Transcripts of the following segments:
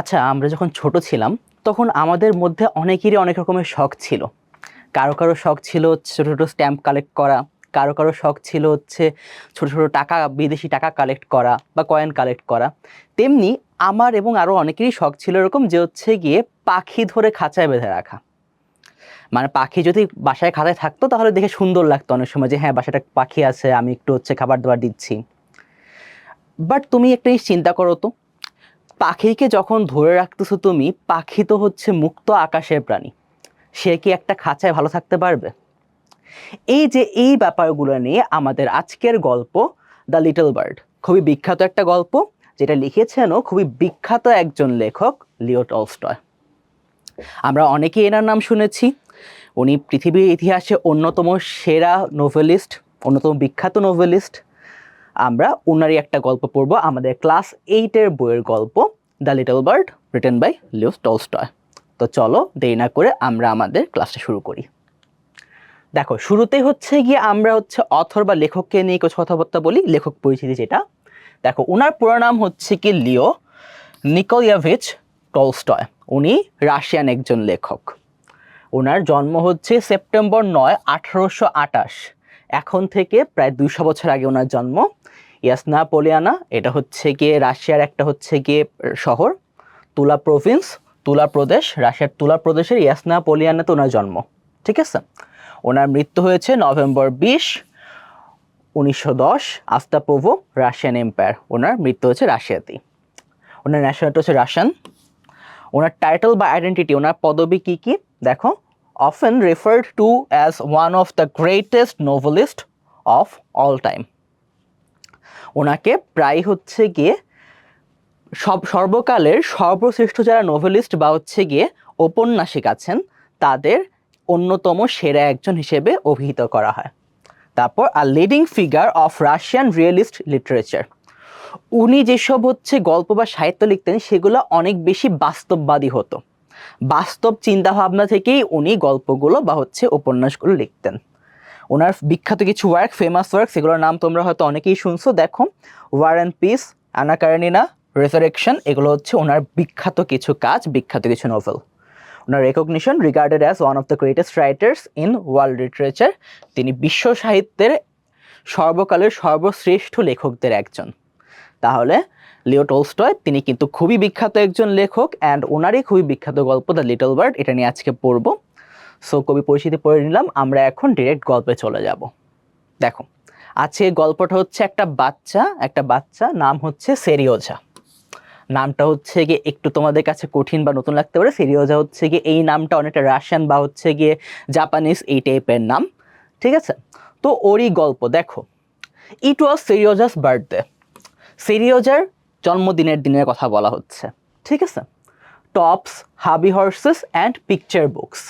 আচ্ছা আমরা যখন ছোট ছিলাম, তখন আমাদের মধ্যে অনেকেরই অনেক রকমের শখ ছিল। কারও কারও শখ ছিল ছোটো ছোটো স্ট্যাম্প কালেক্ট করা, কারও কারও শখ ছিল হচ্ছে ছোটো ছোটো টাকা, বিদেশি টাকা কালেক্ট করা বা কয়েন কালেক্ট করা। তেমনি আমার এবং আরও অনেকেরই শখ ছিল এরকম যে হচ্ছে গিয়ে পাখি ধরে খাঁচায় বেঁধে রাখা। মানে পাখি যদি বাসায় খাতায় থাকতো, তাহলে দেখে সুন্দর লাগতো অনেক সময় যে হ্যাঁ বাসাটা পাখি আছে, আমি একটু হচ্ছে খাবার দাবার দিচ্ছি। বাট তুমি একটা জিনিস চিন্তা করো তো পাখিকে যখন ধরে রাখতেছো তুমি, পাখি তো হচ্ছে মুক্ত আকাশের প্রাণী। সে কি একটা খাঁচায় ভালো থাকতে পারবে? এই যে এই ব্যাপারগুলো নিয়ে আমাদের আজকের গল্প, দ্য লিটল বার্ড। খুবই বিখ্যাত একটা গল্প, যেটা লিখেছেনও খুবই বিখ্যাত একজন লেখক, লিও টলস্টয়। আমরা অনেকেই এনার নাম শুনেছি। উনি পৃথিবীর ইতিহাসে অন্যতম সেরা নোভেলিস্ট, অন্যতম বিখ্যাত নোভেলিস্ট। আমরা ওনারই একটা গল্প পড়ব, আমাদের ক্লাস এইটের বইয়ের গল্প the little bird written by Leo Tolstoy তো চলো দেরি না করে আমরা আমাদের ক্লাসটা শুরু করি। দেখো শুরুতেই হচ্ছে গিয়ে আমরা হচ্ছে অথর বা লেখককে নিয়ে কিছু কথাবার্তা বলি, লেখক পরিচিতি যেটা। দেখো ওনার পুরো নাম হচ্ছে কি লিও নিকোলিয়াভিচ টলস্টয়। উনি রাশিয়ান একজন লেখক। ওনার জন্ম হচ্ছে সেপ্টেম্বর নয়, আঠারোশো আটাশ এখন থেকে প্রায় দুইশো বছর আগে ওনার জন্ম। ইয়াসনা পোলিয়ানা, এটা হচ্ছে গিয়ে রাশিয়ার একটা হচ্ছে গিয়ে শহর, তুলা প্রভিন্স, তুলা প্রদেশ। রাশিয়ার তুলা প্রদেশের ইয়াসনা পোলিয়ানাতে ওনার জন্ম, ঠিক আছে? ওনার মৃত্যু হয়েছে নভেম্বর বিশ, উনিশশো দশ আস্তাপোভো রাশিয়ান এম্পায়ার। ওনার মৃত্যু হচ্ছে রাশিয়াতেই। ওনার ন্যাশনালিটি হচ্ছে রাশিয়ান। ওনার টাইটেল বা আইডেন্টিটি ওনার পদবি কী কী? দেখো often referred to as one of the greatest novelist of all time ওনাকে প্রায় হচ্ছে গিয়ে সব, সর্বকালের সর্বশ্রেষ্ঠ যারা নোভেলিস্ট বা হচ্ছে গিয়ে ঔপন্যাসিক আছেন, তাদের অন্যতম সেরা একজন হিসেবে অভিহিত করা হয়। তারপর আর leading figure of Russian realist literature উনি যেসব হচ্ছে গল্প বা সাহিত্য লিখতেন, সেগুলো অনেক বেশি বাস্তববাদী হতো। বাস্তব চিন্তাভাবনা থেকেই উনি গল্পগুলো বা হচ্ছে উপন্যাসগুলো লিখতেন। ওনার বিখ্যাত কিছু ওয়ার্ক ফেমাস ওয়ার্ক সেগুলোর নাম তোমরা হয়তো অনেকেই শুনছো। দেখো war and peace Karenina resurrection এগুলো হচ্ছে ওনার বিখ্যাত কিছু কাজ, বিখ্যাত কিছু novel owner recognition regarded as one of the greatest writers in world literature তিনি বিশ্ব সাহিত্যের সর্বকালের সর্বশ্রেষ্ঠ লেখকদের একজন। তাহলে লিও টোলস্টয়। তিনি কিন্তু খুবই বিখ্যাত একজন লেখক অ্যান্ড ওনারই খুবই বিখ্যাত গল্প দ্য লিটল বার্ড এটা নিয়ে আজকে পড়ব। সো কবি পরিচিতি পড়ে নিলাম, আমরা এখন ডিরেক্ট গল্পে চলে যাব। দেখো আজকে গল্পটা হচ্ছে একটা বাচ্চা একটা বাচ্চা, নাম হচ্ছে সেরিওজা। নামটা হচ্ছে গিয়ে একটু তোমাদের কাছে কঠিন বা নতুন লাগতে পারে, সেরিওজা হচ্ছে গিয়ে এই নামটা অনেকটা রাশিয়ান বা হচ্ছে গিয়ে জাপানিজ এই টাইপের নাম, ঠিক আছে? তো ওরই গল্প, দেখো ইট ওয়াজ সেরিওজাস বার্থডে সেরিওজার জন্মদিনের দিনের কথা বলা হচ্ছে। ঠিক আছে? টপস হাবি হর্সেস অ্যান্ড পিকচার বুকস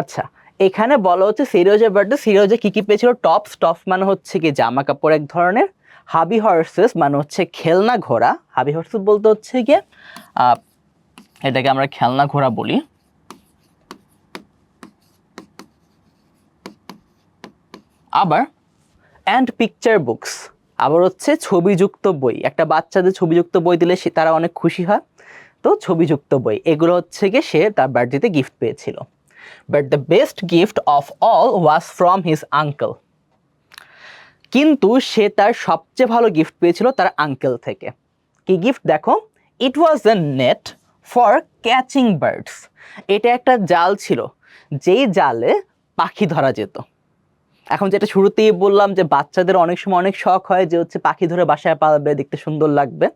আচ্ছা এখানে বলা হচ্ছে সিরিওজের বার্থডে সিরিওজে কী কী পেয়েছিল? টপস টপস মানে হচ্ছে কি? জামা কাপড় এক ধরনের। হাবি হর্সেস মানে হচ্ছে খেলনা ঘোড়া। হাবি হর্সেস বলতে হচ্ছে গিয়ে এটাকে আমরা খেলনা ঘোড়া বলি। আবার অ্যান্ড পিকচার বুকস আবার হচ্ছে ছবিযুক্ত বই। একটা বাচ্চাদের ছবিযুক্ত বই দিলে সে, তারা অনেক খুশি হয়। তো ছবিযুক্ত বই, এগুলো হচ্ছে গিয়ে সে তার বার্থডেতে গিফট পেয়েছিল। But the best gift of all was from his uncle কিন্তু সে তার সবচেয়ে ভালো গিফট পেয়েছিল তার আঙ্কেল থেকে। কি গিফট দেখো? It was a net for catching birds এটা একটা জাল ছিল, যেই জালে পাখি ধরা যেত। এখন যেটা শুরুতেই বললাম যে বাচ্চাদের অনেক সময় অনেক শখ হয় যে হচ্ছে পাখি ধরে বাসায় পালবে, দেখতে সুন্দর লাগবে।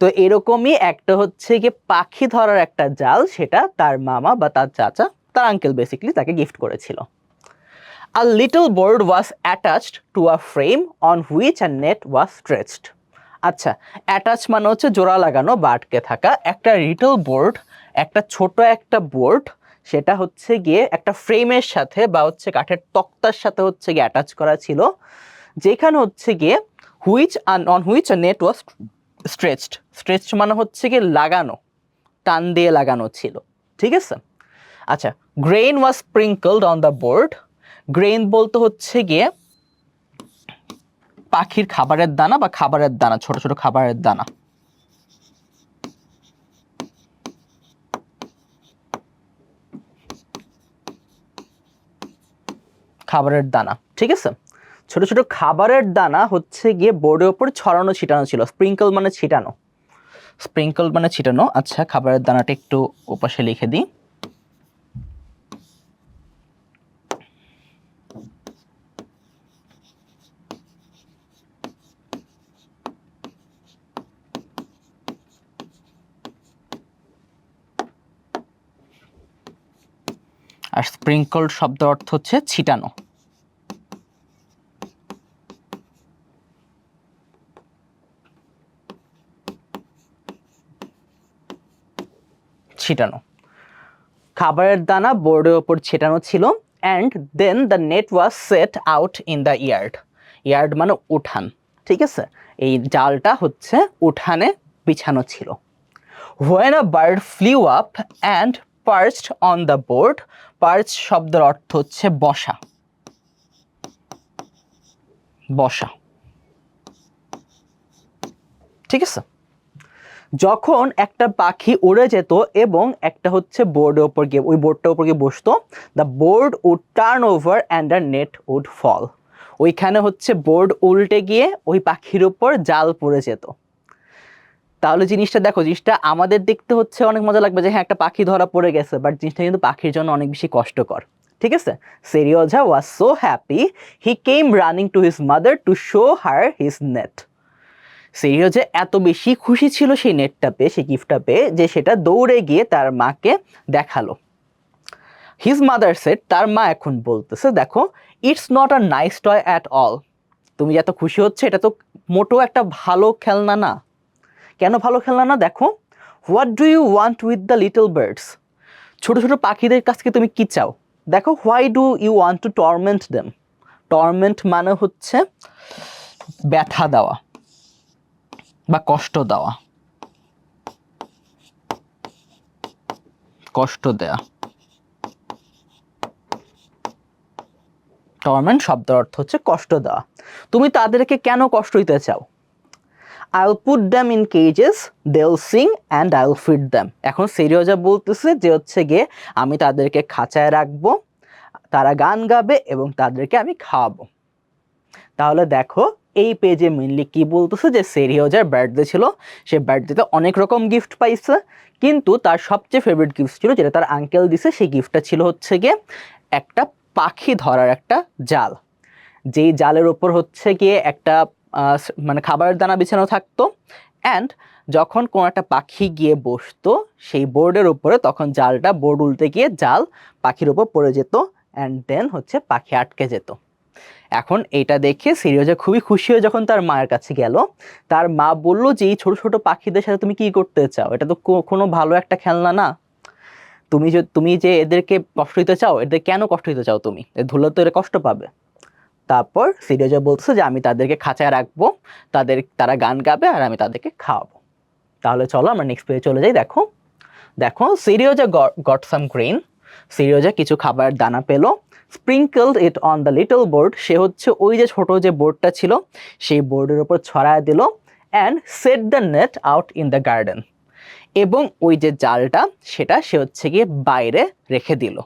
তো এরকমই একটা হচ্ছে গিয়ে পাখি ধরার একটা জাল, সেটা তার মামা বা তার চাচা, তার আঙ্কেল বেসিক্যালি তাকে গিফট করেছিল। A little board was attached to a frame on which a net was stretched আচ্ছা অ্যাটাচ মানে হচ্ছে জোড়া লাগানো বা আটকে থাকা। একটা লিটল বোর্ড একটা ছোট একটা বোর্ড সেটা হচ্ছে গিয়ে একটা ফ্রেমের সাথে বা হচ্ছে কাঠের তক্তার সাথে হচ্ছে গিয়ে অ্যাটাচ করা ছিল, যেখানে হচ্ছে গিয়ে which R on which net was stretched stretched মানে হচ্ছে গিয়ে লাগানো, টান দিয়ে লাগানো ছিল, ঠিক আছে? আচ্ছা grain was sprinkled on the board grain বলতে হচ্ছে গিয়ে পাখির খাবারের দানা বা খাবারের দানা, ছোট ছোট খাবারের দানা। খাবারের দানা, ঠিক আছে? ছোট ছোট খাবারের দানা হচ্ছে গিয়ে বোর্ডের ওপর ছড়ানো, ছিটানো ছিল। স্প্রিঙ্কল মানে ছিটানো। স্প্রিঙ্কল মানে ছিটানো। আচ্ছা খাবারের দানাটা একটু ওপাশে লিখে দিই। আর স্প্রিঙ্কল শব্দ অর্থ হচ্ছে ছিটানো। ছিটানো। খাবারের দানা বোর্ডের ওপর ছিটানো ছিল and then the net was set out in the yard yard মানে উঠান, ঠিক আছে? এই জালটা হচ্ছে উঠানে বিছানো ছিল। When a bird flew up and perched on the board perch শব্দের অর্থ হচ্ছে বসা। বসা। ঠিক আছে? যখন একটা পাখি উড়ে যেত এবং একটা হচ্ছে বোর্ডের ওপর গিয়ে, ওই বোর্ডটার উপর গিয়ে বসতো the board would turn over and the net would fall ওইখানে হচ্ছে বোর্ড উল্টে গিয়ে ওই পাখির উপর জাল পড়ে যেত। তাহলে জিনিসটা দেখো, জিনিসটা আমাদের দেখতে হচ্ছে অনেক মজা লাগবে যে হ্যাঁ একটা পাখি ধরা পড়ে গেছে বাট জিনিসটা কিন্তু পাখির জন্য অনেক বেশি কষ্টকর, ঠিক আছে? Seryozha was so happy he came running to his mother to show her his net Seryozha এত বেশি খুশি ছিল সেই নেটটা পেয়ে, সেই গিফটটা পেয়ে, যে সেটা দৌড়ে গিয়ে তার মাকে দেখাল। হিজ মাদার সেট তার মা এখন বলতেছে, দেখো it's not a nice toy at all তুমি এত খুশি হচ্ছে, এটা তো মোটো একটা ভালো খেলনা না। কেন ভালো খেলনা না? দেখো what do you want with the little birds ছোটো ছোটো পাখিদের কাছ থেকে তুমি কি চাও? দেখো why do you want to torment them torment মানে হচ্ছে ব্যথা দেওয়া বা কষ্ট দেওয়া। কষ্ট দেয়া। টর্মেন্ট শব্দের অর্থ হচ্ছে কষ্ট দেওয়া। তুমি তাদেরকে কেন কষ্ট দিতে চাও? I'll put them in cages they'll sing and I'll feed them এখন সিরিয়জা বলতেছে যে হচ্ছে গিয়ে আমি তাদেরকে খাঁচায় রাখব, তারা গান গাবে এবং তাদেরকে আমি খাওয়াবো। তাহলে দেখো, এই পেজে মেনলি কি বলতেছে যে সেরিওজার বার্থডে ছিল, সে বার্থডেতে অনেক রকম গিফট পাইছে, কিন্তু তার সবচেয়ে ফেভারিট গিফট ছিল যেটা তার আঙ্কেল দিছে, সেই গিফটটা ছিল হচ্ছে গিয়ে একটা পাখি ধরার একটা জাল। যেই জালের ওপর হচ্ছে গিয়ে একটা মানে খাবারের দানা বিছানো থাকতো। অ্যান্ড যখন কোনো একটা পাখি গিয়ে বসতো, সেই বোর্ডের উপরে তখন জালটা বোর্ড উল্টে গিয়ে জাল পাখির উপর পড়ে যেত অ্যান্ড দেন হচ্ছে পাখি আটকে যেত। এখন এটা দেখে সিরিয়জা খুবই খুশি হয়ে যখন তার মায়ের কাছে গেল, তার মা বলল যে, এই ছোট ছোট পাখিদের সাথে তুমি কি করতে চাও? এটা তো কোনো ভালো একটা খেলনা না। তুমি যে তুমি যে এদেরকে কষ্ট দিতে চাও, এদের কেন কষ্ট দিতে চাও তুমি? ধুলো তো এরা কষ্ট পাবে। তারপর সিরিয়জা বলছে যে আমি তাদেরকে খাঁচায় রাখব, তাদের, তারা গান গাবে আর আমি তাদেরকে খাওয়াবো। তাহলে চলো আমরা নেক্সট পেজে চলে যাই, দেখো। দেখো সিরিয়জা গট সাম গ্রেন সিরিয়জা কিছু খাবার দানা পেল sprinkled it on the little board সে হচ্ছে ওই যে ছোট যে বোর্ডটা ছিল, সেই বোর্ডের ওপর ছড়ায় দিল and set the net out in the garden এবং ওই যে জালটা, সেটা সে হচ্ছে গিয়ে বাইরে রেখে দিল।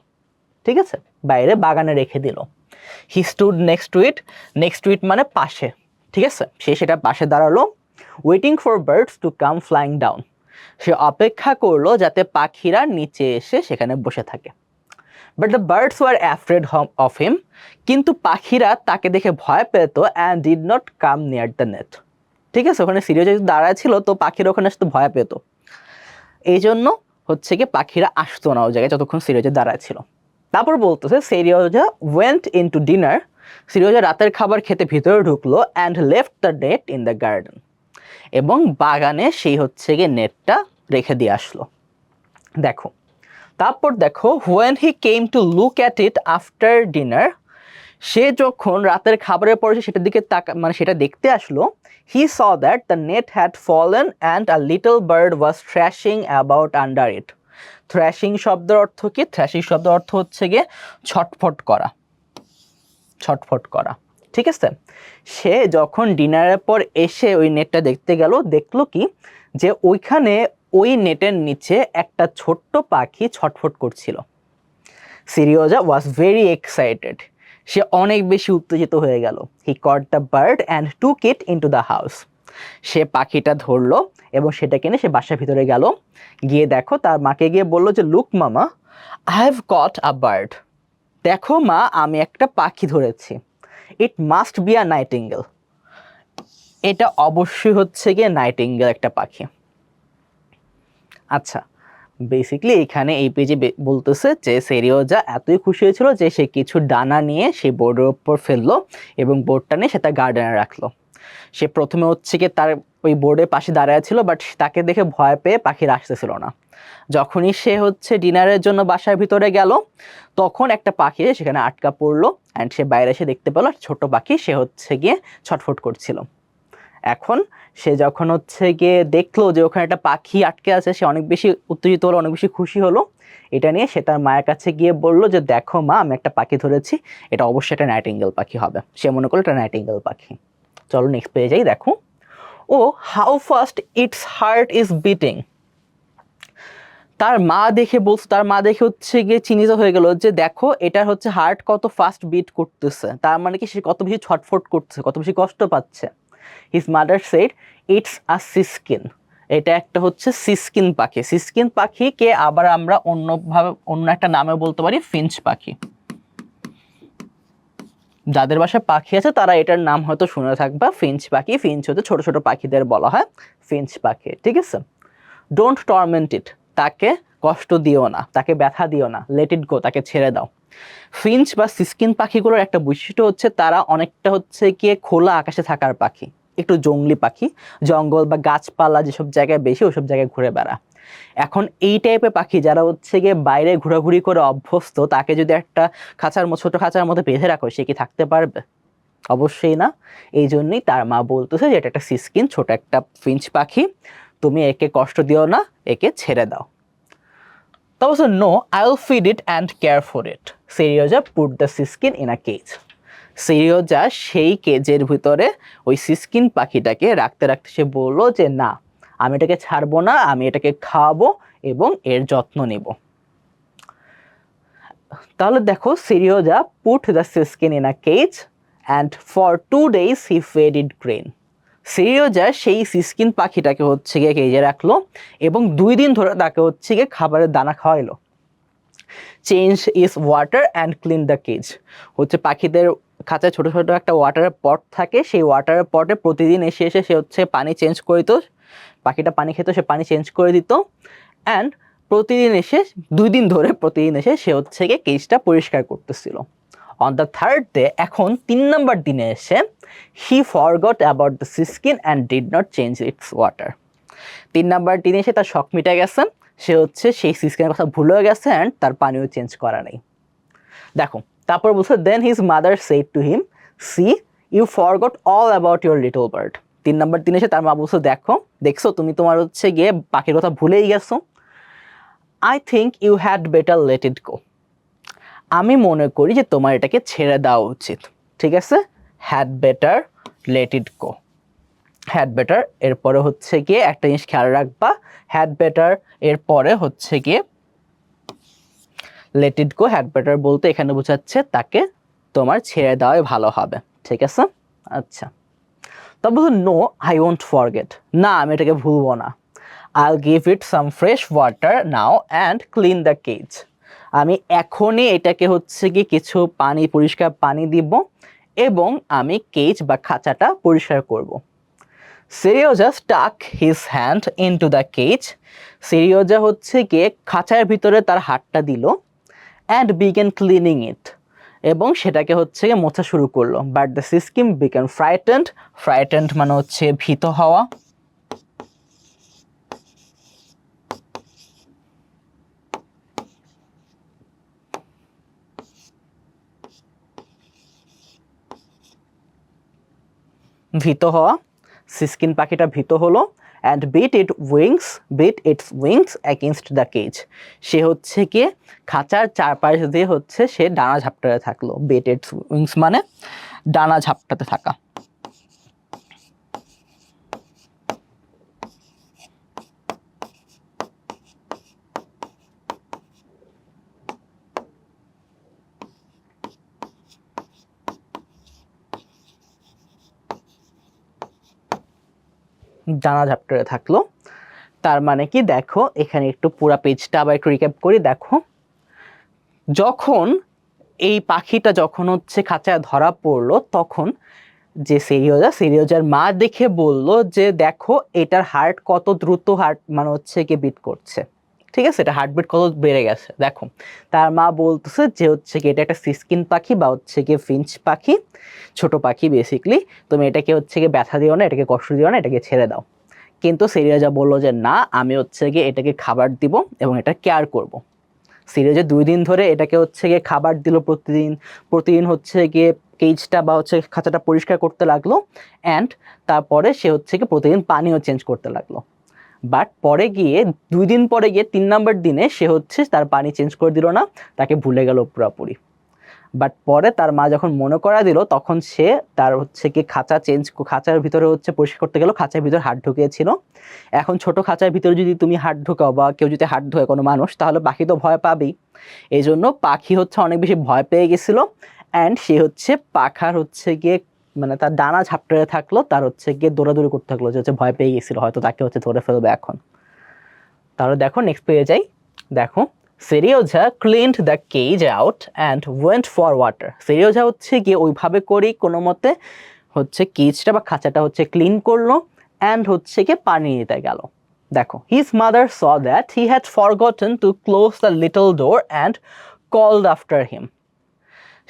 ঠিক আছে? বাইরে বাগানে রেখে দিল। He stood next to it next to it মানে পাশে, ঠিক আছে? সে সেটা পাশে দাঁড়াল waiting for birds to come flying down সে অপেক্ষা করল যাতে পাখিরা নিচে এসে সেখানে বসে থাকে। But the birds were afraid of him কিন্তু পাখিরা তাকে দেখে ভয় পেত and did not come near the net ঠিক আছে? ওখানে সিরিয়াস যদি দাঁড়ায় ছিল, তো পাখিরা ওখানে আসতে ভয় পেত। এই জন্য হচ্ছে কি পাখিরা আসতো না ওই জায়গায় যতক্ষণ সিরিয়াজে দাঁড়ায় ছিল। তারপর বলতেছে Seryozha went in to dinner Seryozha রাতের খাবার খেতে ভিতরে ঢুকলো and left the net in the garden এবং বাগানে সেই হচ্ছে গিয়ে নেটটা রেখে দিয়ে আসলো। দেখো, তারপর দেখো when he came to look at it after dinner সে যখন রাতের খাবারের পরে সেটার দিকে তাকা মানে সেটা দেখতে আসলো he saw that the net had fallen and a little bird was thrashing about under it thrashing শব্দের অর্থ কি? থ্র্যাশিং শব্দের অর্থ হচ্ছে গিয়ে ছটফট করা। ছটফট করা। ঠিক আছে? সে যখন ডিনারের পর এসে ওই নেটটা দেখতে গেল, দেখল কি? যে ওইখানে ওই নেটের নিচে একটা ছোট্ট পাখি ছটফট করছিল। সিরিওজা ওয়াজ ভেরি এক্সাইটেড সে অনেক বেশি উত্তেজিত হয়ে গেল। He caught the bird and took it into the house সে পাখিটা ধরলো এবং সেটা কিনে সে বাসার ভিতরে গেল। গিয়ে দেখো তার মাকে গিয়ে বলল যে, look mama I have got a bird দেখো মা, আমি একটা পাখি ধরেছি। It must be a nightingale এটা অবশ্যই হচ্ছে গিয়ে নাইটিঙ্গেল একটা পাখি। আচ্ছা বেসিকলি এখানে এই পেজে বলতেছে যে, সেরিওজা এতই খুশি হয়েছিল যে, সে কিছু ডানা নিয়ে সেই বোর্ডের ওপর ফেলল এবং বোর্ডটা নিয়ে সে তার গার্ডেনে রাখল। সে প্রথমে হচ্ছে গিয়ে তার ওই বোর্ডের পাশে দাঁড়ায় ছিল বাট তাকে দেখে ভয় পেয়ে পাখির আসতেছিল না। যখনই সে হচ্ছে ডিনারের জন্য বাসার ভিতরে গেল, তখন একটা পাখি সেখানে আটকা পড়ল অ্যান্ড সে বাইরে এসে দেখতে পেল ছোট পাখি সে হচ্ছে গিয়ে ছটফট করছিল। এখন সে যখন হচ্ছে গিয়ে দেখল যে ওখানে একটা পাখি আটকে আছে, সে অনেক বেশি উত্তেজিত হলো, অনেক বেশি খুশি হলো। এটা নিয়ে সে তার মায়ের কাছে গিয়ে বলল যে, দেখো মা, আমি একটা পাখি ধরেছি, এটা অবশ্যই একটা নাইটিঙ্গেল পাখি হবে। সে মনে করল এটা নাইটিঙ্গেল পাখি। চলো নেক্সট পেয়ে যাই, দেখো। ও how fast its heart is beating তার মা দেখে বলছে, তার মা দেখে হচ্ছে গিয়ে চিহ্নিত হয়ে গেল যে দেখো, এটার হচ্ছে হার্ট কত ফাস্ট বিট করতেছে। তার মানে কি, সে কত বেশি ছটফট করছে, কত বেশি কষ্ট পাচ্ছে। His mother said it's a siskin এটা একটা হচ্ছে সিস্কিন পাখি। সিস্কিন পাখিকে আবার আমরা অন্যভাবে, অন্য একটা নামে বলতে পারি ফিঞ্চ পাখি। যাদের বাসায় পাখি আছে, তারা এটার নাম হয়তো শুনে থাকবা। ফিঞ্চ পাখি, ফিঞ্চ হচ্ছে ছোট ছোট পাখিদের বলা হয়। ফিঞ্চ পাখি, ঠিক আছে? ডোন্ট টর্মেন্ট ইট তাকে কষ্ট দিও না, তাকে ব্যথা দিও না লেট ইট গো তাকে ছেড়ে দাও। ফিঞ্চ বা সিস্কিন পাখিগুলোর একটা বৈশিষ্ট্য হচ্ছে, তারা অনেকটা হচ্ছে গিয়ে খোলা আকাশে থাকার পাখি, একটু জঙ্গলি পাখি, জঙ্গল বা গাছপালা যেসব জায়গায় বেশি, ওসব জায়গায় ঘুরে বেড়া এখন এই টাইপের পাখি যারা হচ্ছে গিয়ে বাইরে ঘোরাঘুরি করে অভ্যস্ত, তাকে যদি একটা খাঁচার ছোটো খাঁচার মধ্যে বেঁধে রাখো, সে কি থাকতে পারবে? অবশ্যই না। এই জন্যই তার মা বলতেছে যে, এটা একটা সিস্কিন ছোট একটা ফিঞ্চ পাখি। তুমি একে কষ্ট দিও না, একে ছেড়ে দাও। তা বলছে no I will feed it and care for it Seryozha put the siskin in a cage Seryozha সেই কেজের ভিতরে ওই সিস্কিন পাখিটাকে রাখতে রাখতে সে বলল যে, না আমি এটাকে ছাড়বো না, আমি এটাকে খাওয়াবো এবং এর যত্ন নেব। তাহলে দেখো, Seryozha put the siskin in a cage and for two days he fed it grain Seryozha সেই সিস্কিন পাখিটাকে হচ্ছে গিয়ে কেজে রাখল এবং দুই দিন ধরে তাকে হচ্ছে গিয়ে খাবারের দানা খাওয়াইলো। Change is water and clean the cage হচ্ছে পাখিদের খাঁচায় ছোটো ছোটো একটা ওয়াটারের পট থাকে, সেই ওয়াটারের পটে প্রতিদিন এসে এসে সে হচ্ছে পানি চেঞ্জ করে দিত। পাখিটা পানি খেত, সে পানি চেঞ্জ করে দিত। অ্যান্ড প্রতিদিন এসে, দুই দিন ধরে প্রতিদিন এসে সে হচ্ছে গিয়ে কেজটা পরিষ্কার করতেছিল। অন দ্য থার্ড ডে এখন তিন নম্বর দিনে এসে he forgot about the siskin and did not change its water তিন নাম্বার দিনে এসে তার শখ মিটে গেছে। সে হচ্ছে সেই সিস্কিনের কথা ভুলেও গেছে অ্যান্ড তার পানিও চেঞ্জ করা নেই। দেখো, তারপর বলছে then his mother said to him see you forgot all about your little bird তিন নম্বর দিনে এসে তার মা বলছে, দেখো, দেখছ, তুমি তোমার হচ্ছে গিয়ে পাখির কথা ভুলেই গেছো। I think you had better let it go আমি মনে করি যে তোমার এটাকে ছেড়ে দেওয়া উচিত। ঠিক আছে? Had better let it go had better এরপরে হচ্ছে গিয়ে একটা জিনিস খেয়াল রাখবা। হ্যাড বেটার এরপরে হচ্ছে গিয়ে let it go had better বলতে এখানে বোঝাচ্ছে তাকে তোমার ছেড়ে দেওয়াই ভালো হবে। ঠিক আছে? আচ্ছা। তবে নো আই ওয়ন্ট ফরগেট না, আমি এটাকে ভুলবো না। I give it some fresh water now and clean the cage আমি এখনই এটাকে হচ্ছে কি কিছু পানি, পরিষ্কার পানি দিব এবং আমি কেজ বা খাঁচাটা পরিষ্কার করব। Seryozha stuck his hand in to the cage Seryozha হচ্ছে গিয়ে খাঁচার ভিতরে তার হাতটা দিল অ্যান্ড বিগেন ক্লিনিং ইট এবং সেটাকে হচ্ছে মোছা শুরু করল। But the siskin became frightened frightened মানে হচ্ছে ভীত হওয়া। ভীত হওয়া। সিস্কিন পাখিটা ভীত হলো। And beat it wings beat its wings against the cage সে হচ্ছে গিয়ে খাঁচার চারপাশ দিয়ে হচ্ছে সে ডানা ঝাপটাতে থাকল। বিট ইটস উইংস মানে ডানা ঝাপটাতে থাকা। জানা ঝাপটারে থাকল। তার মানে কি, দেখো, এখানে একটু পুরো পেজটা আবার একটু রিক্যাপ করি, দেখো। যখন এই পাখিটা যখন হচ্ছে খাঁচায় ধরা পড়ল, তখন যে সিরিয়জা সিরিয়জার মা দেখে বলল যে, দেখো, এটার হার্ট কত দ্রুত হার্ট মানে হচ্ছে কি বিট করছে। ঠিক আছে? এটা হার্টবিট কত বেড়ে গেছে? দেখো। তার মা বলতেছে যে হচ্ছে কি, এটা একটা সিস্কিন পাখি বা হচ্ছে কি ফিঞ্চ পাখি, ছোট পাখি বেসিকলি তুমি এটাকে হচ্ছে কি ব্যথা দিও না, এটাকে কষ্ট দিও না, এটাকে ছেড়ে দাও। কিন্তু সিরিয়াজা বলল যে না, আমি হচ্ছে গিয়ে এটাকে খাবার দিব এবং এটা কেয়ার করব। সিরিয়াজে দুই দিন ধরে এটাকে হচ্ছে গিয়ে খাবার দিল প্রতিদিন প্রতিদিন হচ্ছে গিয়ে কেজটা বা হচ্ছে খাঁচাটা পরিষ্কার করতে লাগল। অ্যান্ড তারপরে সে হচ্ছে গিয়ে প্রতিদিন পানিও চেঞ্জ করতে লাগল। বাট পরে গিয়ে, দুই দিন পরে গিয়ে, তিন নম্বর দিনে সে হচ্ছে তার পানি চেঞ্জ করে দিল না, তাকে ভুলে গেল পুরোপুরি। বাট পরে তার মা যখন মনে করা দিল, তখন সে তার হচ্ছে কি খাঁচা চেঞ্জ খাঁচার ভিতরে হচ্ছে পরিষ্কার করতে গেল, খাঁচার ভিতরে হাত ঢুকিয়েছিল। এখন ছোট খাঁচার ভিতরে যদি তুমি হাত ঢুকাও বা কেউ যদি হাত ধোয় কোনো মানুষ, তাহলে পাখি তো ভয় পাবেই। এই জন্য পাখি হচ্ছে অনেক বেশি ভয় পেয়ে গেছিল। অ্যান্ড সে হচ্ছে পাখার হচ্ছে গিয়ে মানে তার ডানা ঝাপটে থাকল, তার হচ্ছে গিয়ে দৌড়াদৌড়ি করতে থাকল যে হচ্ছে ভয় পেয়ে গেছিল, হয়তো তাকে হচ্ছে ধরে ফেলবে এখন। তাহলে দেখো নেক্সট পেয়ে যাই। দেখো Seryozha cleaned the cage out and went for water Seryozha হচ্ছে গিয়ে ওইভাবে করেই কোনো মতে হচ্ছে কেজটা বা খাঁচাটা হচ্ছে ক্লিন করল অ্যান্ড হচ্ছে গিয়ে পানি নিতে গেল। দেখো his mother saw that he had forgotten to close the little door and called after him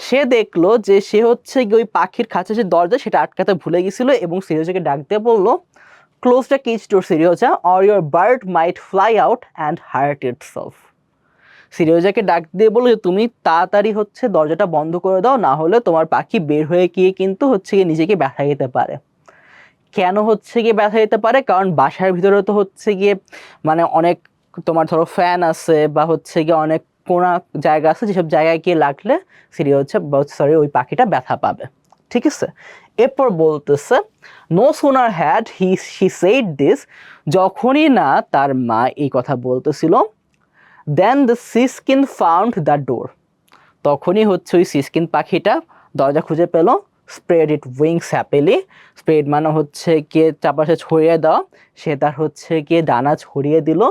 সে দেখল যে সে হচ্ছে ওই পাখির খাঁচা যে দরজা, সেটা আটকাতে ভুলে গেছিল এবং সিরিওজাকে ডাক দিয়ে বলল close the cage door Seryozha or your bird might fly out and hurt itself সিরিওজাকে ডাক দিয়ে বলল যে, তুমি তাড়াতাড়ি হচ্ছে দরজাটা বন্ধ করে দাও, না হলে তোমার পাখি বের হয়ে গিয়ে কিন্তু হচ্ছে গিয়ে নিজেকে ব্যথা দিতে পারে। কেন হচ্ছে গিয়ে ব্যথা দিতে পারে? কারণ বাসার ভিতরে তো হচ্ছে গিয়ে মানে অনেক তোমার ধরো ফ্যান আছে বা হচ্ছে গিয়ে অনেক কোনা জায়গা আছে, যেসব জায়গায় গিয়ে লাগলে সিরি হচ্ছে সরি ওই পাখিটা ব্যথা পাবে। ঠিক আছে? এরপর বলতেছে no sooner had he she said this যখনই না তার মা এই কথা বলতেছিল then the siskin found the door তখনই হচ্ছে ওই সিস্কিন পাখিটা দরজা খুঁজে পেল spread its wings happily spread মানে হচ্ছে গিয়ে চারপাশে ছড়িয়ে দেওয়া সে তার হচ্ছে গিয়ে ডানা ছড়িয়ে দিল।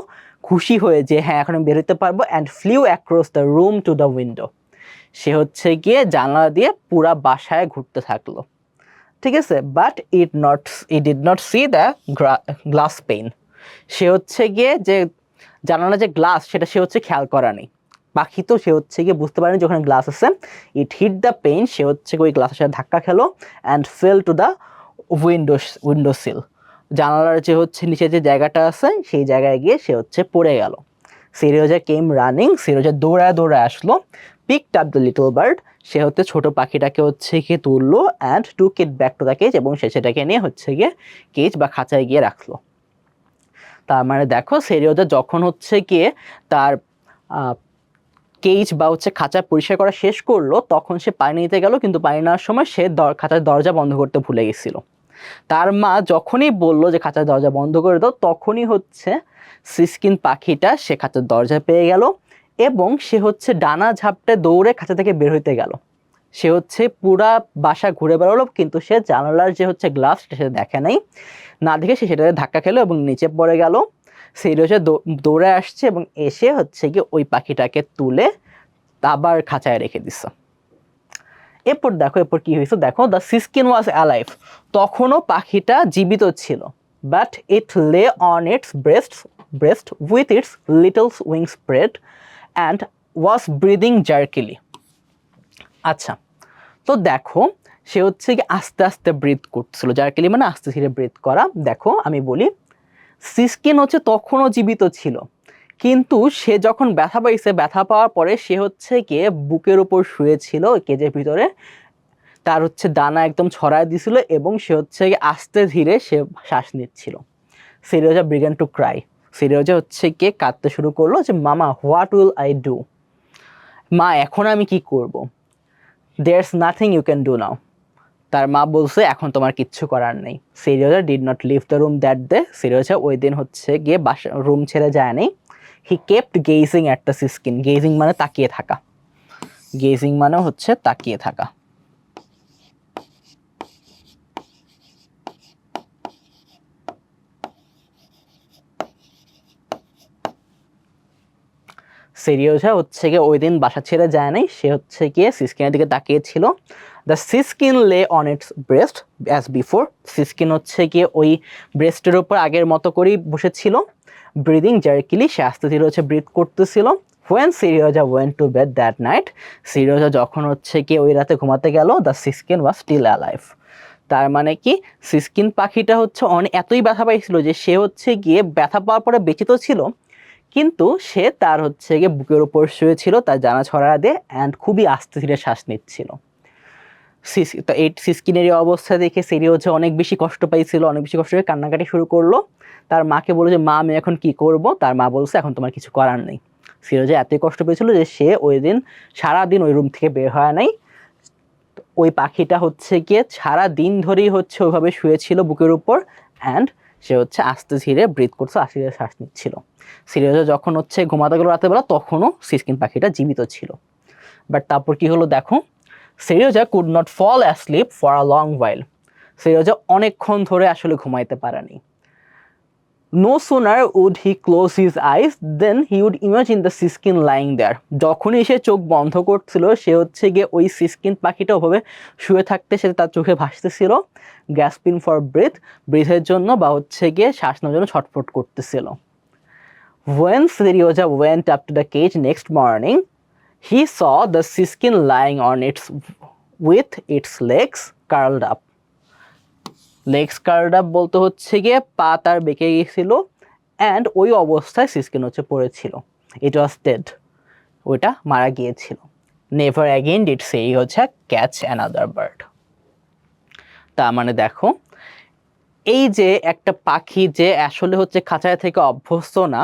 খুশি হয়ে যে হ্যাঁ এখন আমি বেরোতে পারব and flew across the room to the window সে হচ্ছে গিয়ে জানলা দিয়ে পুরা বাসায় ঘুরতে থাকল। ঠিক আছে? But it not it did not see the glass pane সে হচ্ছে গিয়ে যে জানালা যে গ্লাস সেটা সে হচ্ছে খেয়াল করা নেই। পাখি তো সে হচ্ছে গিয়ে বুঝতে পারেনি যে, ওখানে গ্লাস আছে। ইট হিট দ্য পেইন সে হচ্ছে গিয়ে ওই গ্লাসের সাথে ধাক্কা খেলো and fell to the window window sill জানালার যে হচ্ছে নিচে যে জায়গাটা আছে, সেই জায়গায় গিয়ে সে হচ্ছে পড়ে গেল। সিরিওজা কেম রানিং সিরিওজা দৌড়ায় দৌড়ায় আসলো। Picked up the little bird সে হচ্ছে ছোট পাখিটাকে হচ্ছে গিয়ে তুললো and took it back to the cage এবং সে সেটাকে নিয়ে হচ্ছে গিয়ে কেজ বা খাঁচায় গিয়ে রাখল। তার মানে দেখো সেরিওজা যখন হচ্ছে গিয়ে তার কেজ বা হচ্ছে খাঁচা পরিষ্কার করা শেষ করল, তখন সে পানি নিতে গেল, কিন্তু পানি নেওয়ার সময় সে খাঁচার দরজা বন্ধ করতে ভুলে গেছিল। তার মা যখনই বলল যে খাঁচার দরজা বন্ধ করে দাও, তখনই হচ্ছে সিস্কিন পাখিটা সে খাঁচার দরজা পেয়ে গেল এবং সে হচ্ছে ডানা ঝাপটে দৌড়ে খাঁচা থেকে বের হইতে গেল। সে হচ্ছে পুরা বাসা ঘুরে বেরোলো কিন্তু সে জানালার যে হচ্ছে গ্লাস সেটা দেখে নাই। না দেখে সে সেটাতে ধাক্কা খেলো এবং নিচে পড়ে গেল। সেই রয়েছে দৌড়ে আসছে এবং এসে হচ্ছে কি ওই পাখিটাকে তুলে আবার খাঁচায় রেখে দিচ্ছে এরপর দেখো, এরপর কি হয়েছে? দেখো দ্য সিস্কিন ওয়াজ অ্যালাইভ তখনও পাখিটা জীবিত ছিল। But it lay on its breast breast with its littles wing spread and was breathing jerkily আচ্ছা তো দেখো, সে হচ্ছে কি আস্তে আস্তে ব্রিথ করছিল। জার্কিলি মানে আস্তে ধীরে ব্রিথ করা। দেখো, আমি বলি সিস্কিন হচ্ছে তখনও জীবিত ছিল। কিন্তু সে যখন ব্যথা পাইছে, ব্যথা পাওয়ার পরে সে হচ্ছে গিয়ে বুকের ওপর শুয়েছিল, কেজের ভিতরে। তার হচ্ছে দানা একদম ছড়ায় দিছিল এবং সে হচ্ছে আস্তে ধীরে সে শ্বাস নিচ্ছিল। সিরিয়জা ব্রিগেন টু ক্রাই সিরিয়জা হচ্ছে গিয়ে কাঁদতে শুরু করল যে, মামা হোয়াট উইল আই ডু মা, এখন আমি কি করব? There's nothing you can do now তার মা বলছে, এখন তোমার কিচ্ছু করার নেই। Seryozha did not leave the room that day Seryozha ওই দিন হচ্ছে গিয়ে বাসা রুম ছেড়ে যায় নেই he kept gazing at the siskin gazing মানে তাকিয়ে থাকা। গেজিং মানে হচ্ছে তাকিয়ে থাকা। সেরিওজা হচ্ছে গিয়ে ওই দিন বাসা ছেড়ে যায় নাই সে হচ্ছে গিয়ে সিস্কিনের দিকে তাকিয়েছিল। The siskin lay on its breast as before siskin হচ্ছে গিয়ে ওই ব্রেস্টের ওপর আগের মতো করেই বসেছিল। ব্রিদিং জার্কিলি সে আস্তে ধীরে হচ্ছে ব্রিথ করতেছিল। When Seryozha went to bed that night Seryozha যখন হচ্ছে গিয়ে ওই রাতে ঘুমাতে গেল the siskin was still alive তার মানে কি সিস্কিন পাখিটা হচ্ছে অনেক এতই ব্যথা পাইছিল যে সে হচ্ছে গিয়ে ব্যথা পাওয়ার পরে বেঁচে তো ছিল। কিন্তু সে তার হচ্ছে গিয়ে বুকের উপর শুয়েছিল, তার জানা ছড়া দিয়ে অ্যান্ড খুবই আস্তে ধীরে শ্বাস নিচ্ছিল। সিস, তো এই সিস্কিনের এই অবস্থা দেখে সেরি হচ্ছে অনেক বেশি কষ্ট পাইছিল, অনেক বেশি কষ্ট হয়ে কান্নাকাটি শুরু করল। তার মাকে বলল যে, মা, আমি এখন কি করব? তার মা বলছে, এখন তোমার কিছু করার নেই। সিরোজা এতই কষ্ট পেয়েছিল যে সে ওই দিন সারাদিন ওই রুম থেকে বের হয় নাই। ওই পাখিটা হচ্ছে গিয়ে সারা দিন ধরেই হচ্ছে ওইভাবে শুয়েছিল বুকের উপর অ্যান্ড সে হচ্ছে আস্তে ধীরে ব্রিথ করছে, আস্তে শ্বাস নিচ্ছিল। সিরিয়াসে যখন হচ্ছে ঘুমাতে গেলো রাতের বেলা তখনও সিস্কিন পাখিটা জীবিত ছিল। বাট তারপর কি হলো দেখো Seryozha could not fall asleep for a long while Seryozha অনেকক্ষণ ধরে আসলে ঘুমাইতে পারেনি। No sooner would he close his eyes then he would imagine the siskin lying there যখনই সে চোখ বন্ধ করছিল, সে হচ্ছে গিয়ে ওই সিস্কিন পাখিটা ওভাবে শুয়ে থাকতে সে তার চোখে ভাসতেছিল গ্যাসপিন ফর ব্রেথ ব্রিথের জন্য বা হচ্ছে গিয়ে শ্বাস নেওয়ার জন্য ছটফট করতেছিল When Serioja went up to the cage next morning he saw the siskin lying on its with its legs curled up. Legs curled up বলতে হচ্ছে গিয়ে পা তার বেঁকে গিয়েছিল অ্যান্ড ওই অবস্থায় সিস্কিন হচ্ছে পড়েছিল। ইট ওয়াজ ডেড ওইটা মারা গিয়েছিল। নেভার অ্যাগেন ডিট সেই হচ্ছে ক্যাচ অ্যানাদার বার্ড তার মানে দেখো, এই যে একটা পাখি যে আসলে হচ্ছে খাঁচায় থেকে অভ্যস্ত না,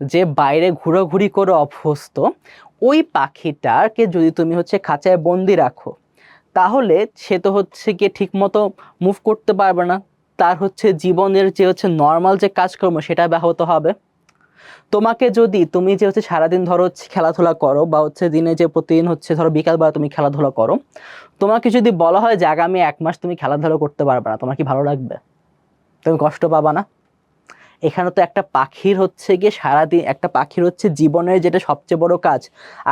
যে বাইরে ঘোরাঘুরি করে অভ্যস্ত, ওই পাখিটাকে যদি তুমি হচ্ছে খাঁচায় বন্দি রাখো তাহলে সে তো হচ্ছে গিয়ে ঠিকমতো মুভ করতে পারবে না। তার হচ্ছে জীবনের যে হচ্ছে নর্মাল যে কাজকর্ম, সেটা ব্যাহত হবে। তোমাকে যদি তুমি যে হচ্ছে সারাদিন ধরো খেলাধুলা করো বা হচ্ছে দিনে যে প্রতিদিন হচ্ছে ধরো বিকালবেলা তুমি খেলাধুলা করো, তোমাকে যদি বলা হয় যে আগামী এক মাস তুমি খেলাধুলা করতে পারবে না, তোমার কি ভালো লাগবে? তুমি কষ্ট পাবা না? এখানে তো একটা পাখির হচ্ছে গিয়ে সারাদিন, একটা পাখির হচ্ছে জীবনের যেটা সবচেয়ে বড় কাজ,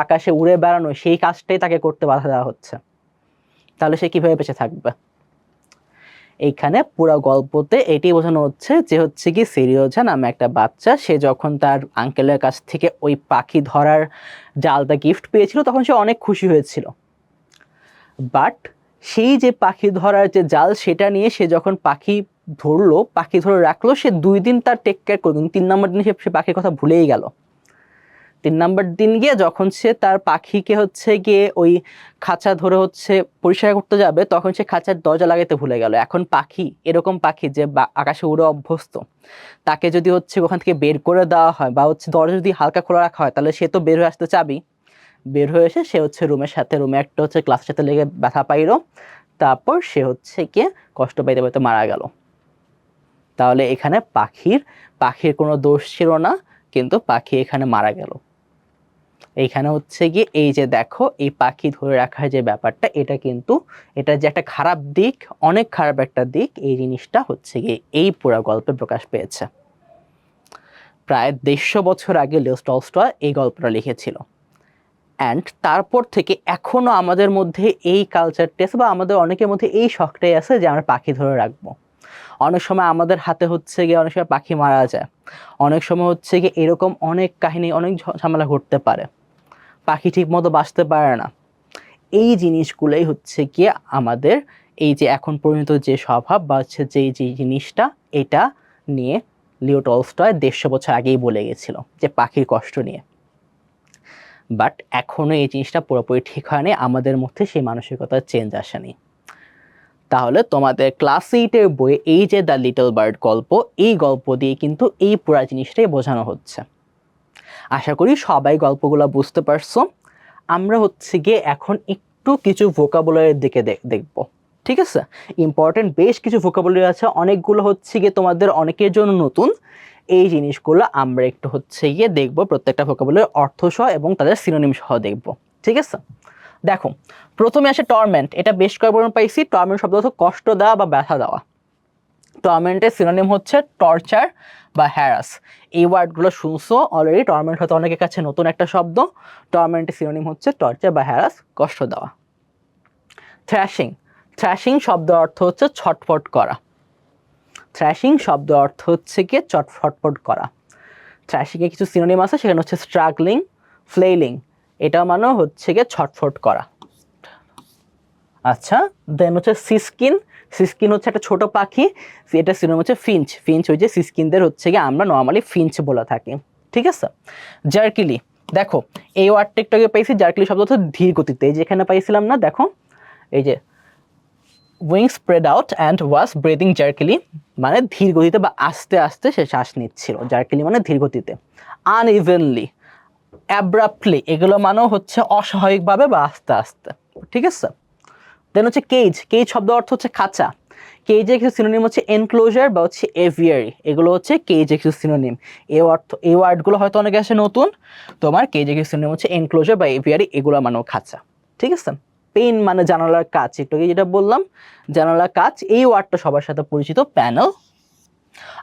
আকাশে উড়ে বেড়ানো, সেই কাজটাই তাকে করতে বাধা দেওয়া হচ্ছে। তাহলে সে কীভাবে বেঁচে থাকবে? এইখানে পুরো গল্পতে এটি বোঝানো হচ্ছে যে হচ্ছে কি সিরিওজা নামে একটা বাচ্চা, সে যখন তার আঙ্কেলের কাছ থেকে ওই পাখি ধরার জালটা গিফট পেয়েছিল, তখন সে অনেক খুশি হয়েছিল। বাট সেই যে পাখি ধরার যে জাল, সেটা নিয়ে সে যখন পাখি ধরলো, পাখি ধরে রাখল, সে দুই দিন তার টেক কেয়ার করল তিন নম্বর দিনে সে পাখির কথা ভুলেই গেল। তিন নম্বর দিন গিয়ে যখন সে তার পাখিকে হচ্ছে গিয়ে ওই খাঁচা ধরে হচ্ছে পরিষ্কার করতে যাবে, তখন সে খাঁচার দরজা লাগাতে ভুলে গেল। এখন পাখি, এরকম পাখি যে আকাশে উড়ে অভ্যস্ত, তাকে যদি হচ্ছে ওখান থেকে বের করে দেওয়া হয় বা হচ্ছে দরজা যদি হালকা খোলা রাখা হয়, তাহলে সে তো বের হয়ে আসতে চাবি বের হয়ে এসে সে হচ্ছে রুমের সাথে, রুমে একটা হচ্ছে ক্লাসের সাথে লেগে ব্যথা পাইলো, তারপর সে হচ্ছে গিয়ে কষ্ট পাইতে পাইতে মারা গেল। তাহলে এখানে পাখির পাখির কোনো দোষ ছিল না, কিন্তু পাখি এখানে মারা গেল। এইখানে হচ্ছে গিয়ে এই যে দেখো, এই পাখি ধরে রাখার যে ব্যাপারটা, এটা কিন্তু, এটা যে একটা খারাপ দিক, অনেক খারাপ একটা দিক, এই জিনিসটা হচ্ছে গিয়ে এই পুরো গল্পে প্রকাশ পেয়েছে। প্রায় দেড়শো বছর আগে লিও টলস্টয় এই গল্পটা লিখেছিল। অ্যান্ড তারপর থেকে এখনও আমাদের মধ্যে এই কালচারটা আছে বা আমাদের অনেকের মধ্যে এই শখটাই আছে যে আমরা পাখি ধরে রাখব। অনেক সময় আমাদের হাতে হচ্ছে গিয়ে অনেক সময় পাখি মারা যায়। অনেক সময় হচ্ছে গিয়ে এরকম অনেক কাহিনী, অনেক ঝামেলা ঘটতে পারে। পাখি ঠিক মতো বাঁচতে পারে না। এই জিনিসগুলোই হচ্ছে গিয়ে আমাদের এই যে এখন পরিণত যে স্বভাব বা হচ্ছে যে যে জিনিসটা, এটা নিয়ে লিও টলস্টয় দেড়শো বছর আগেই বলে গেছিল যে পাখির কষ্ট নিয়ে। বাট এখনও এই জিনিসটা পুরোপুরি ঠিক হয়নি। আমাদের মধ্যে সেই মানসিকতার চেঞ্জ আসেনি। তাহলে তোমাদের ক্লাস এইটের বইয়ে এই যে দ্য লিটল বার্ড গল্প, এই গল্প দিয়ে কিন্তু এই পুরা জিনিসটাই বোঝানো হচ্ছে। আশা করি সবাই গল্পগুলো বুঝতে পারছ। আমরা হচ্ছে গিয়ে এখন একটু কিছু ভোকাবুলারির দিকে দেখব। ঠিক আছে? ইম্পর্টেন্ট বেশ কিছু ভোকাবুলারি আছে, অনেকগুলো হচ্ছে গিয়ে তোমাদের অনেকের জন্য নতুন। এই জিনিসগুলো আমরা একটু হচ্ছে গিয়ে দেখব, প্রত্যেকটা ভোকাবুলারির অর্থ সহ এবং তাদের সিনোনিম সহ দেখব। ঠিক আছে? দেখো, প্রথমে আসে টর্মেন্ট এটা বেশ কয়েক কয়েকবার পাইছি টর্মেন্ট শব্দ অর্থ কষ্ট দেওয়া বা ব্যথা দেওয়া। টর্মেন্টের সিনোনিম হচ্ছে টর্চার বা হ্যারাস এই ওয়ার্ডগুলো শুনছো অলরেডি টর্মেন্ট হয়তো অনেকের কাছে নতুন একটা শব্দ টর্মেন্টের সিনোনিম হচ্ছে টর্চার বা হ্যারাস কষ্ট দেওয়া। থ্র্যাশিং থ্র্যাশিং শব্দ অর্থ হচ্ছে ছটফট করা। থ্র্যাশিং শব্দ অর্থ হচ্ছে গিয়ে চটফটফট করা। থ্র্যাশিংয়ে কিছু সিনোনিম আছে, সেখানে হচ্ছে স্ট্রাগলিং ফ্লেইলিং এটা মানে হচ্ছে গিয়ে ছটফট করা। আচ্ছা দেন হচ্ছে সিস্কিন সিস্কিন হচ্ছে একটা ছোট পাখি, এটা সিনোনিম হচ্ছে ফিঞ্চ ফিঞ্চ যে সিস্কিনদের হচ্ছে গিয়ে আমরা নর্মালি ফিঞ্চ বলে থাকি, ঠিক আছে? জার্কিলি দেখো, এই ওয়ার্ডটা পাইছি জার্কিলি শব্দ হচ্ছে ধীর গতিতে, এই যে এখানে পাইছিলাম না, দেখো, এই যে wing spread out and was breathing jerkily মানে ধীর গতিতে বা আস্তে আস্তে সে শ্বাস নিচ্ছিল জার্কিলি মানে ধীর গতিতে। আনইভেনলি অ্যাব্রাপ্টলি এগুলো মানেও হচ্ছে অস্বাভাবিকভাবে বা আস্তে আস্তে, ঠিক আছে? দেন হচ্ছে কেজ কেজ শব্দ অর্থ হচ্ছে খাঁচা। কেজের কিছু সিনোনিম হচ্ছে এনক্লোজার বা হচ্ছে এভিয়ারি এগুলো হচ্ছে কেজের কিছু সিনোনিম এই অর্থ এই ওয়ার্ডগুলো হয়তো অনেকে আসে নতুন, তোমার কেজের কিছু সিনোনিম হচ্ছে এনক্লোজার বা এভিয়ারি এগুলো মানেও খাঁচা, ঠিক আছে? পেন মানে জানালার কাজ একটু যেটা বললাম, জানালার কাজ এই ওয়ার্ডটা সবার সাথে পরিচিত প্যানেল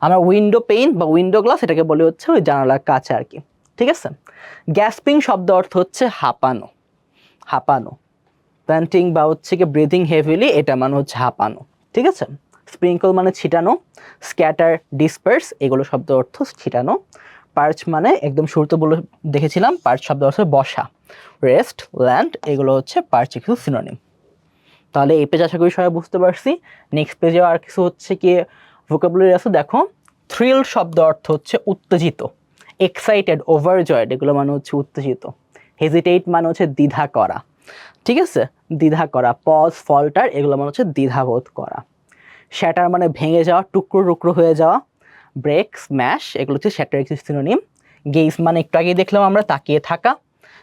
আমরা উইন্ডো পেইন বা উইন্ডো গ্লাস এটাকে বলে হচ্ছে ওই জানালার কাছে আর কি। ঠিক আছে? গ্যাসপিং শব্দ অর্থ হচ্ছে হাঁপানো। হাঁপানো। প্যান্টিং বা হচ্ছে কি ব্রিদিং হেভিলি এটা মানে হচ্ছে হাঁপানো। ঠিক আছে? স্প্রিঙ্কল মানে ছিটানো স্ক্যাটার ডিসপার্স এগুলো শব্দ অর্থ ছিটানো। পার্চ মানে একদম শুরুতে বলে দেখেছিলাম পার্চ শব্দ অর্থ বসা। রেস্ট ল্যান্ড এগুলো হচ্ছে পার্চ কিছু সিনোনিম তাহলে এই পেজ আশা করি সবাই বুঝতে পারছি। নেক্সট পেজে আর কিছু হচ্ছে কি ভোকাবুলারি আছে? দেখো থ্রিল শব্দ অর্থ হচ্ছে উত্তেজিত। এক্সাইটেড ওভারজয়েড এগুলো মানে হচ্ছে উত্তেজিত। হেজিটেট মানে হচ্ছে দ্বিধা করা। ঠিক আছে? দ্বিধা করা পজ ফল্টার এগুলো মানে হচ্ছে দ্বিধাবোধ করা। শ্যাটার মানে ভেঙে যাওয়া, টুকরো টুকরো হয়ে যাওয়া। ব্রেক স্ম্যাশ এগুলো হচ্ছে শ্যাটার সিনোনিম গেইস মানে একটু আগে দেখলাম আমরা, তাকিয়ে থাকা।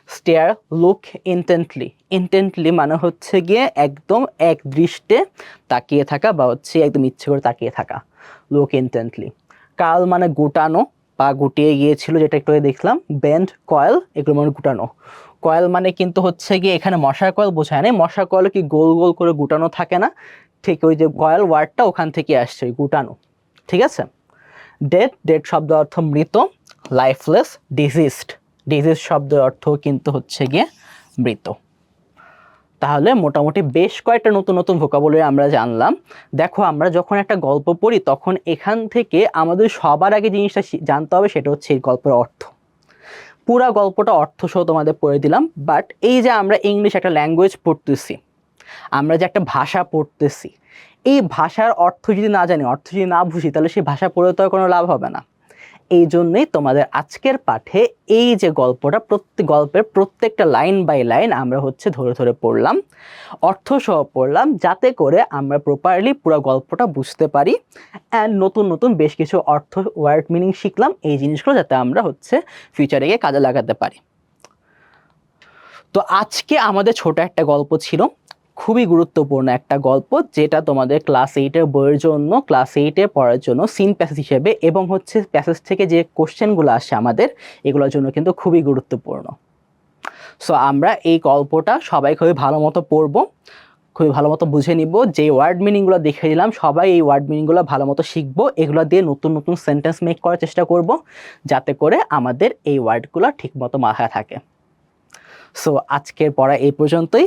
স্টেয়ার লুক ইন্টেন্টলি ইন্টেন্টলি মানে হচ্ছে গিয়ে একদম এক দৃষ্টে তাকিয়ে থাকা বা হচ্ছে একদম ইচ্ছে করে তাকিয়ে থাকা। লুক ইন্টেন্টলি কাল মানে গুটানো। পা গুটিয়ে গিয়েছিল, যেটা একটু দেখলাম বেন্ড কয়েল এগুলো মানে গুটানো। কয়েল মানে কিন্তু হচ্ছে গিয়ে এখানে মশার কয়েল বোঝায় না মশার কয়েল কি গোল গোল করে গুটানো থাকে না? ঠিক ওই যে কয়েল ওয়ার্ডটা ওখান থেকে আসছে, ওই গুটানো। ঠিক আছে? ডেড ডেড শব্দ অর্থ মৃত লাইফলেস ডিজিজড ডিজিজ শব্দের অর্থ কিন্তু হচ্ছে গিয়ে মৃত। তাহলে মোটামুটি বেশ কয়েকটা নতুন নতুন ভোকাবুলারি আমরা জানলাম। দেখো, আমরা যখন একটা গল্প পড়ি, তখন এখান থেকে আমাদের সবার আগে জিনিসটা জানতে হবে, সেটা হচ্ছে এই গল্পের অর্থ। পুরা গল্পটা অর্থ সহ তোমাদের পড়ে দিলাম বাট এই যে আমরা ইংলিশ একটা ল্যাঙ্গুয়েজ পড়তেছি, আমরা যে একটা ভাষা পড়তেছি, এই ভাষার অর্থ যদি না জানি, অর্থ যদি না বুঝি, তাহলে সেই ভাষা পড়ে তো কোনো লাভ হবে না। এই জন্যই তোমাদের আজকের পাঠে এই যে গল্পটা, প্রত্যেক গল্পের প্রত্যেকটা লাইন বাই লাইন আমরা হচ্ছে ধরে ধরে পড়লাম অর্থ সহ পড়লাম, যাতে করে আমরা প্রপারলি পুরো গল্পটা বুঝতে পারি অ্যান্ড নতুন নতুন বেশ কিছু অর্থ ওয়ার্ড মিনিং শিখলাম এই জিনিসগুলো যাতে আমরা হচ্ছে ফিউচারে গিয়ে কাজে লাগাতে পারি। তো আজকে আমাদের ছোট একটা গল্প ছিল খুবই গুরুত্বপূর্ণ একটা গল্প যেটা তোমাদের ক্লাস এইটের বইয়ের জন্য ক্লাস এইটে পড়ার জন্য সিন প্যাসেজ হিসেবে এবং হচ্ছে প্যাসেজ থেকে যে কোশ্চেনগুলো আসে আমাদের, এগুলোর জন্য কিন্তু খুবই গুরুত্বপূর্ণ। সো আমরা এই গল্পটা সবাই খুবই ভালো মতো পড়ব, খুবই ভালো মতো বুঝে নিব, যে ওয়ার্ড মিনিংগুলো দেখে দিলাম সবাই এই ওয়ার্ড মিনিংগুলো ভালো মতো শিখব, এগুলো দিয়ে নতুন নতুন সেন্টেন্স মেক করার চেষ্টা করব, যাতে করে আমাদের এই ওয়ার্ডগুলো ঠিকমতো মাথায় থাকে। সো আজকের পড়া এই পর্যন্তই।